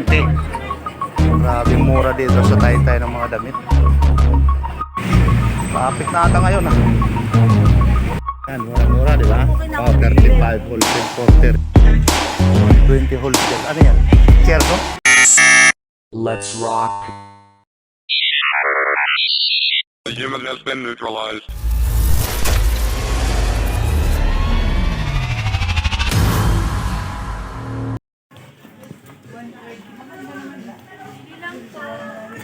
Hindi. Grabe mura dito sa taytay ng mga damit. Traffic na ata ngayon ah. Yan, mura-mura, di ba? Oh, 35 wholesale, 40. 20 wholesale. Ano yan? Chair, no? Let's rock. The human has been neutralized.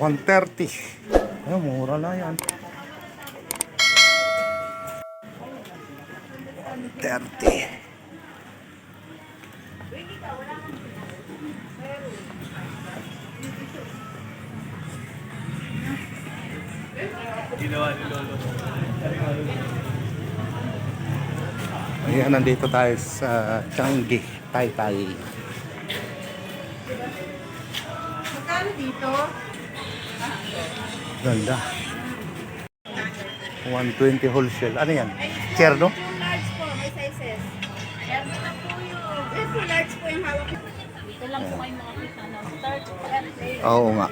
One thirty. Ay, mura na yan. 30. Ayan, nandito tayo sa Changi, Taytay. Magkano dito? Ganda. 120 wholesale. Ano yan? Chair, no? Large po, may sizes. Meron na po yung... Eh, full large po yung hawak. Dito lang po kayo makakita ng start to end. Oo nga.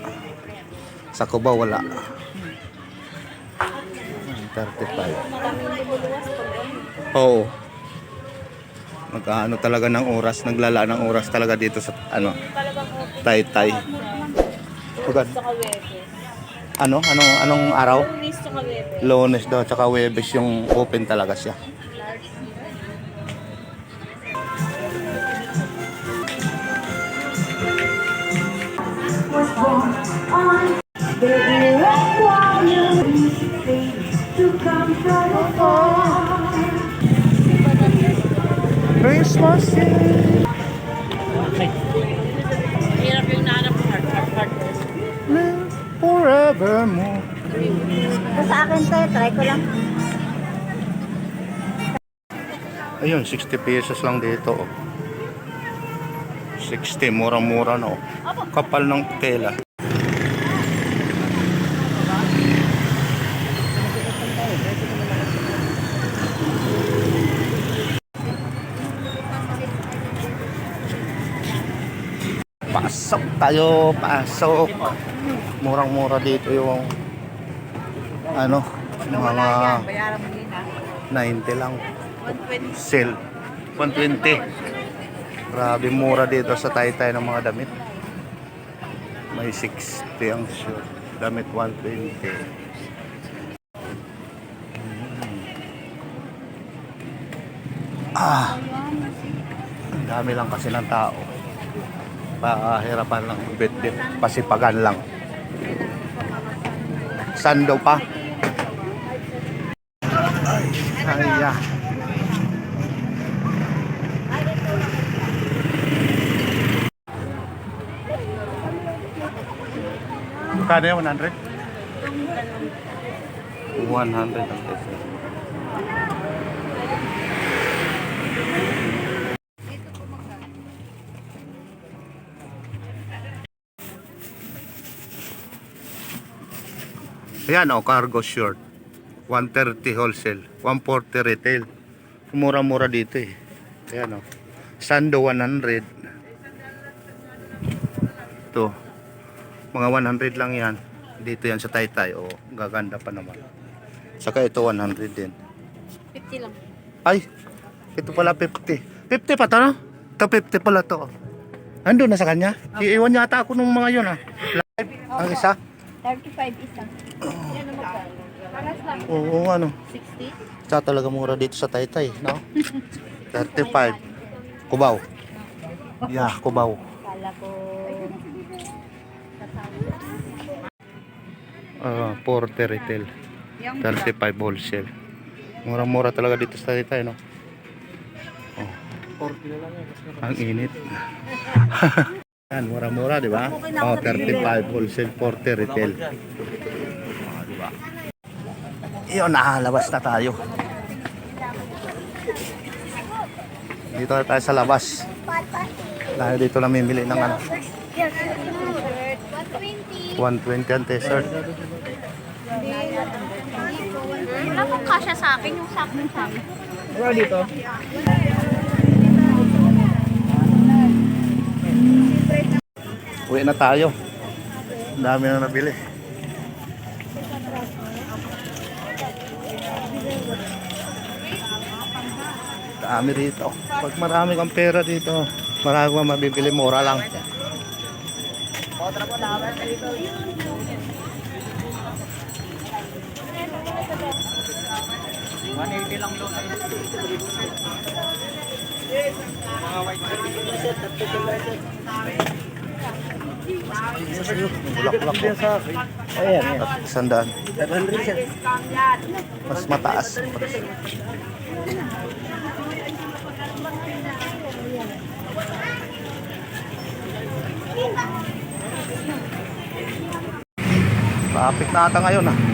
Sa Cubao wala. Hmm, 35. Maraming lumuluwas pag ano. Oo. Nag-ano talaga ng oras, naglala ng oras talaga dito sa ano. Taytay. Pagod. Ano? Anong anong araw? Lunis sa kawebes. Lunes daw tsaka Webes yung open talaga siya. Christmas Eve, Hirap yung nahanap ng heart, heart, heart. live forevermore. Sa akin to, try ko lang. Ayun, 60 pesos lang dito. oh. 60, murang-mura na. oh. Kapal ng tela. Pasok tayo, pasok. Murang-mura dito yung ano, mga Bayaran mo din ha. 90 lang. 120. Sale. 120. Grabe mura dito sa taytay ng mga damit. May 60 ang shirt. Damit 120. Mm. Ah. Ang dami lang kasi ng tao. Pahirapan lang. Bit-bit. Pasipagan lang. Sando pa. Ay, ay, ah. Yan? 100? 100 ang peso. Ayan o, cargo short. 130 wholesale. 140 retail. Mura-mura dito eh. Ayan o. Sando 100. Ito. Mga 100 lang yan. Dito yan sa Taytay. O, gaganda pa naman. Saka ito 100 din. 50 lang. Ay, ito pala 50. 50 pa to, no? Ito 50 pala to. Ando na sa kanya. Iiwan yata ako nung mga yun, ah. Live. Ang isa? 35 isa. Yan ang magkano. Paras lang. Oo, ano. 60? Sa talaga mura dito sa Taytay, no? 35. Kubaw. Yeah, kubaw. Kala ko... Uh, 40 retail. 35 wholesale. Mura-mura talaga dito sa Taytay, no? Oh. 40 na lang Ang init. Yan, mura-mura, di ba? Oh, 35 wholesale, 40 retail. Oh, di ba? Iyon, nakalabas na tayo. Dito na tayo sa labas. Dahil dito namimili ng ano, 120. 120 ang t-shirt. Wala pong kasya sa akin yung sakto sa akin. Uwi na tayo. Ang dami na nabili. Dami dito. Pag marami kang pera dito, marami kang mabibili, mura lang. Bulaklak ko. Ayan, At sandaan. Mas mataas. Traffic na ata ngayon ah.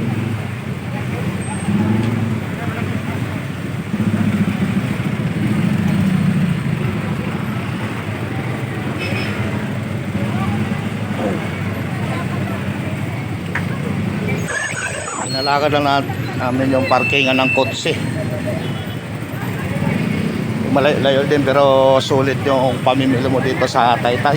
Inalakad lang na, namin yung parkingan ng kotse. Malayo din pero sulit yung pamimili mo dito sa Taytay.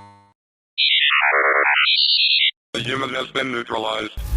The human has been neutralized.